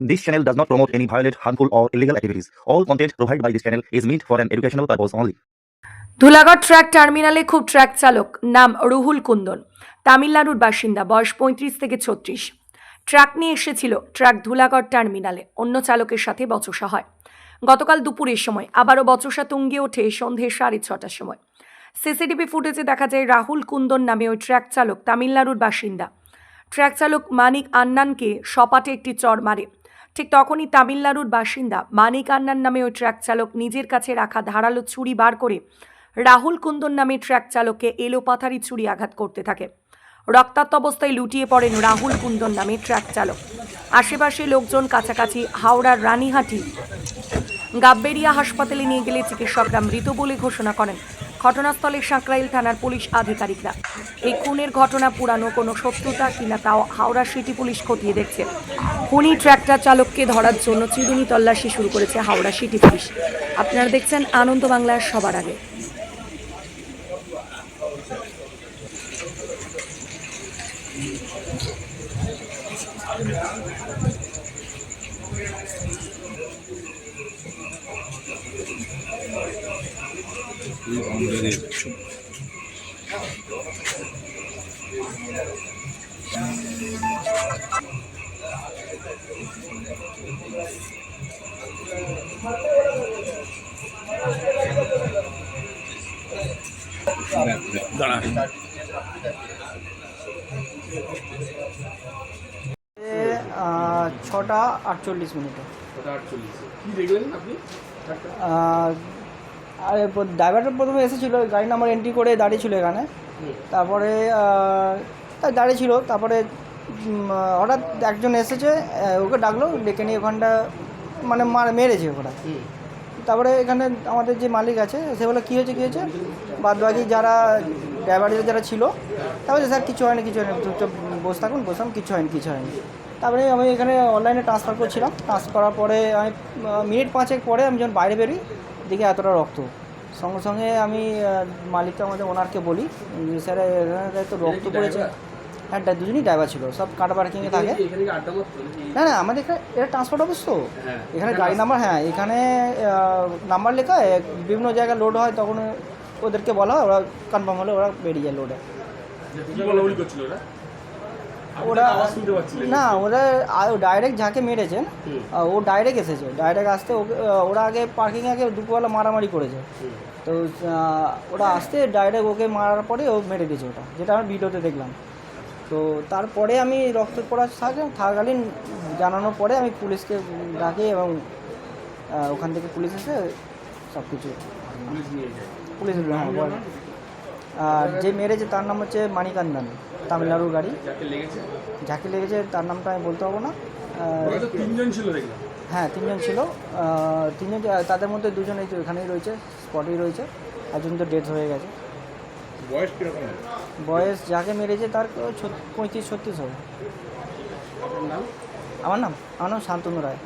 This channel does not promote any violent, harmful, or illegal activities. All content provided by this channel is meant for an educational purpose only. Dhulagarh truck টার্মিনালে খুব truck চালক নাম রুহুল কুন্দন। তামিলনাড়ুর বাসিন্দা বয়স পঁয়ত্রিশ থেকে ছত্রিশ। ট্রাক নিয়ে এসেছিল ট্রাক ধুলাগড় টার্মিনালে অন্য চালকের সাথে বচসা হয়। গতকাল দুপুরের সময় আবারও বচসা তুঙ্গে ওঠে সন্ধে সাড়ে ছটার সময়। সিসিটিভি ফুটেজে দেখা যায় রাহুল কুন্দন নামে ওই ট্রাক চালক তামিলনাড়ুর বাসিন্দা। ট্রাক চালক মানিক আন্নানকে সপাটে একটি চড় মারে। ঠিক তখনই তামিলনাড়ুর বাসিন্দা মানিক আন্নান নামে ওই ট্রাক চালক নিজের কাছে রাখা ধারালো ছুরি বার করে রাহুল কুন্দন নামে ট্রাক চালককে এলোপাথারি ছুরি আঘাত করতে থাকে। রক্তাক্ত অবস্থায় লুটিয়ে পড়েন রাহুল কুন্দন নামে ট্রাক চালক। আশেপাশে লোকজন কাছাকাছি হাওড়ার রানীহাটি গাব্বেরিয়া হাসপাতালে নিয়ে গেলে চিকিৎসকরা মৃত বলে ঘোষণা করেন। ঘটনাস্থলে সাঁকরাইল থানার পুলিশ আধিকারিকরা। এই খুনের ঘটনা পুরানো, কোনো সত্যতা কিনা তাও হাওড়া সিটি পুলিশ খতিয়ে দেখছে। খুনি ট্র্যাক্টর চালককে ধরার জন্য চিরুনি তল্লাশি শুরু করেছে হাওড়া সিটি পুলিশ। আপনারা দেখছেন আনন্দ বাংলার সবার আগে। আহ, ছটা আটচল্লিশ মিনিটে। ওটা আটচল্লিশ। কি দেখলেন আপনি? আর ড্রাইভারটা প্রথমে এসেছিল গাড়ি নাম্বার এন্ট্রি করে দাঁড়িয়ে ছিল এখানে তারপরে দাঁড়িয়ে ছিল তারপরে হঠাৎ একজন এসেছে ওকে ডাকলো ডেকে নিয়ে ওখানটা মানে মার মেরেছে ওখানে। তারপরে এখানে আমাদের যে মালিক আছে সে বলে কী হয়েছে কী হয়েছে? বাদ বাকি যারা ড্রাইভার যারা ছিল তারপরে স্যার কিছু হয়নি কিছু হয়নি চুপচাপ বসে থাকুন বসলাম কিছু হয়নি কিছু হয়নি। তারপরে আমি এখানে অনলাইনে ট্রান্সফার করছিলাম। ট্রান্সফার করার পরে আমি মিনিট পাঁচেক পরে আমি যখন বাইরে বেরিয়ে দেখি এতটা রক্ত। সঙ্গে সঙ্গে আমি মালিককে আমাদের ওনারকে বলি যে, স্যার এখানে তো রক্ত পড়েছে। হ্যাঁ দুজনই ড্রাইভার ছিল সব কাটা পার্কিংয়ে থাকে? না না আমাদের এখানে এটা ট্রান্সপোর্ট অফিস তো। হ্যাঁ। এখানে গাড়ি নাম্বার হ্যাঁ এখানে নাম্বার লেখা বিভিন্ন জায়গায় লোড হয় তখন ওদেরকে বলা হয় ওরা কনফার্ম হলে ওরা বেরিয়ে যায় লোডে ওরা না। ওরা ডাইরেক্ট যাকে মেরেছেন ও ডাইরেক্ট এসেছে। ডাইরেক্ট আসতে ওরা আগে পার্কিংয়ে আগে দুপুরবেলা মারামারি করেছে। তো ওরা আসতে ডাইরেক্ট ওকে মারার পরে ও মেরে দিয়েছে ওটা যেটা আমি ভিডিওতে দেখলাম। তো তারপরে আমি রক্ত পড়া থাকে থাকাকালীন জানানোর পরে আমি পুলিশকে ডাকি এবং ওখান থেকে পুলিশ এসে সব কিছু পুলিশ আর যে মেরেছে তার নাম হচ্ছে মানিকান্দান তামিলনাড়ুর গাড়ি। যাকে লেগেছে? তার নামটা আমি বলতে পারব না। তিনজন ছিল হ্যাঁ তিনজন ছিল। তিনজন তাদের মধ্যে দুজন এই তো এখানেই রয়েছে স্পটেই রয়েছে। একজন তো ডেথ হয়ে গেছে। বয়স কীরকম বয়স যাকে মেরেছে তার পঁয়ত্রিশ ছত্রিশ হবে। আমার নাম আমার নাম শান্তনু রায়।